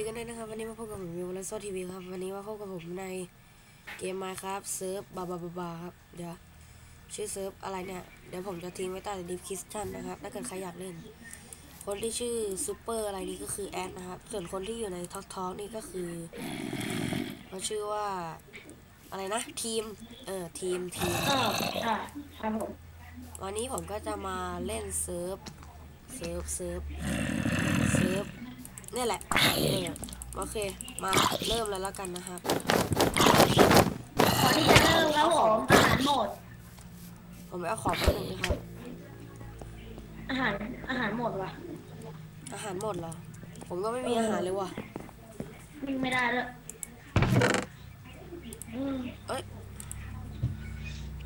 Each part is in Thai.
ดีกันด้วยนะครับ วันนี้มาพบกับผมวิวและโซทีวีครับ วันนี้มาพบกับผมในเกมมาครับเซิร์ฟบาบาบาบาครับ เดี๋ยวชื่อเซิร์ฟอะไรเนี่ย เดี๋ยวผมจะทิ้งไว้ใต้ดิสคริปชั่นนะครับ ถ้าเกิดใครอยากเล่น คนที่ชื่อซูเปอร์อะไรนี่ก็คือแอดนะครับ ส่วนคนที่อยู่ในท็อกท็อกนี่ก็คือเขาชื่อว่าอะไรนะ ทีม เออทีมทีมก็อ่าครับผมวันนี้ผมก็จะมาเล่นเซิร์ฟเซิร์ฟเซิร์ฟเซิร์ฟ นี่แหละเออโอเค มาเริ่มเลยแล้วกันนะครับก่อนที่จะเริ่มครับผมอาหารหมด ผมไปเอาของมาหนึ่งนะครับ อาหารอาหารหมดว่ะ อาหารหมดเหรอ ผมก็ไม่มีอาหารเลยว่ะวิ่งไม่ได้ด้วยอืมเอ้ย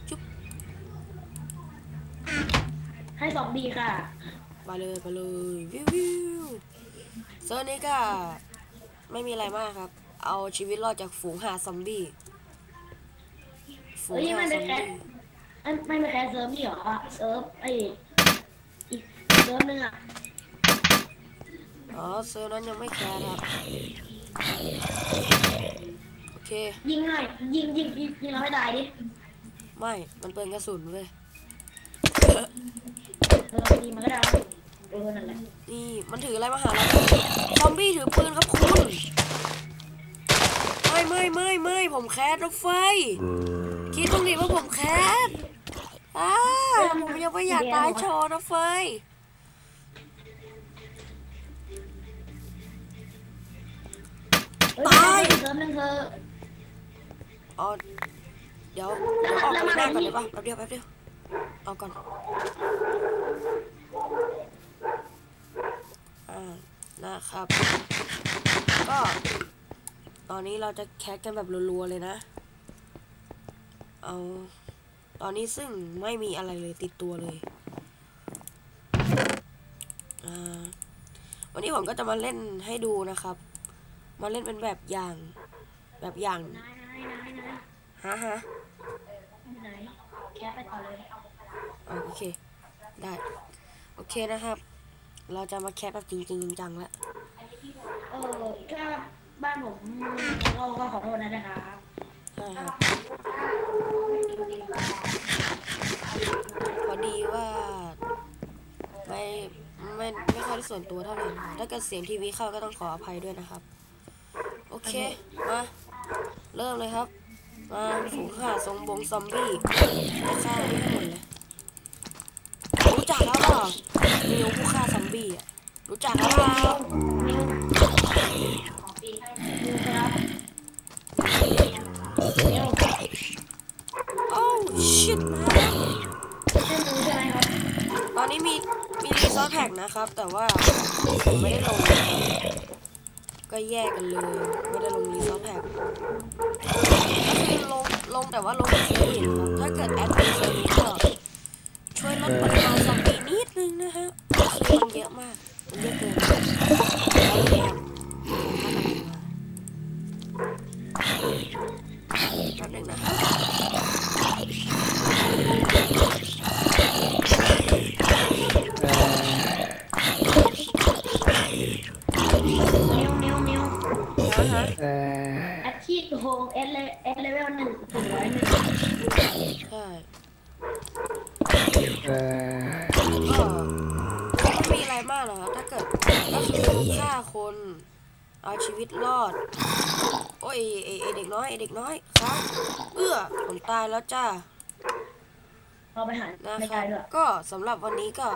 จุ๊บให้สองดีค่ะไปเลยไปเลยวิววิว เซิร์ฟนี้ก็ไม่มีอะไรมากครับ เอาชีวิตรอดจากฝูงหาซอมบี้ ฝูงเฮ้ยหามันซเป็อนมแค่บี้อันไม่เป็นแค่เซิร์ฟนี่เหรอเซิร์ฟไออีกเซิร์ฟนึงอะอ๋อเซิร์ฟนั้นยังไม่แคร์ครับ โอเค ยิงหน่อยยิงยิงยิงยิงเราให้ตายดิไม่ มันเปิดกระสุนเว้ย เออดีมันก็ได้ เออนั่นแหละนี่มันถืออะไรมาหาเราซอมบี้ถือปืนครับคุณ ไม่ไม่ไม่ไม่ผมแคสรถไฟ คิดตรงนี้ว่าผมแคสอ้าผมยังไม่อยากตายโชว์นะเฟยเฮ้ยตายเซิร์ฟนึงเธออ๋อเดี๋ยวเดี๋ยวออกไปหน้าก่อนเลยป่ะแป๊บเดียวแป๊บเดียวเอาก่อนอ่า นะครับ ก็ ตอนนี้เราจะแคสกันแบบรัวๆเลยนะ เอา ตอนนี้ซึ่งไม่มีอะไรเลยติดตัวเลยอ่าวันนี้ผมก็จะมาเล่นให้ดูนะครับ มาเล่นเป็นแบบอย่าง แบบอย่างนายนายนายนายฮะฮะนายแคปไปต่อเลยอ่าโอเค ได้ โอเคนะครับ เราจะมาแคปแบบจริงๆจังๆแล้วเออถ้าบ้านผมเราก็ขอโทษนะนะครับใช่ครับพอดีว่าไม่ไม่ไม่ค่อยได้ส่วนตัวเท่าไหร่นะถ้าเกิดเสียงทีวีเข้าก็ต้องขออภัยด้วยนะครับ โอเค มา เริ่มเลยครับ มาฝูงข่าทรงบงซอมบี้ไปฆ่าไม่หมดเลยรู้จักแล้วเหรอมิวผู้ฆ่าซอม บี้อะรู้จักแล้วเปล่ามิวมิวครับมิวโอ้ชิตมาใช่มิวใช่ไหมครับตอนนี้มีมีรีซอสแท็กนะครับ แต่ว่าผมไม่ได้ลงนะครับก็แยกกันเลย ไม่ได้ลงรีซอสแท็กก็คือลงลงแต่ว่าลงในเซิร์ฟอื่นครับถ้าเกิดแอดมินเซิร์ฟนี้ก็ แป๊บนึงนะครับมิวมิวมิวนะฮะแอคทีฟโฮมเอสเลเอสเลเวลหนึ่งถึงร้อยหนึ่งใช่ก็ไม่มีอะไรมากหรอกครับถ้าเกิดก็คือฆ่าคน เอาชีวิตรอด โอ้ยไอไอเด็กน้อยไอเด็กน้อยครับเอื้อผมตายแล้วจ้าเราไปหานะไม่ครัได้บด้วยก็สำหรับวันนี้ก็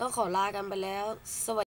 ต้องขอลากันไปแล้ว สวัสดี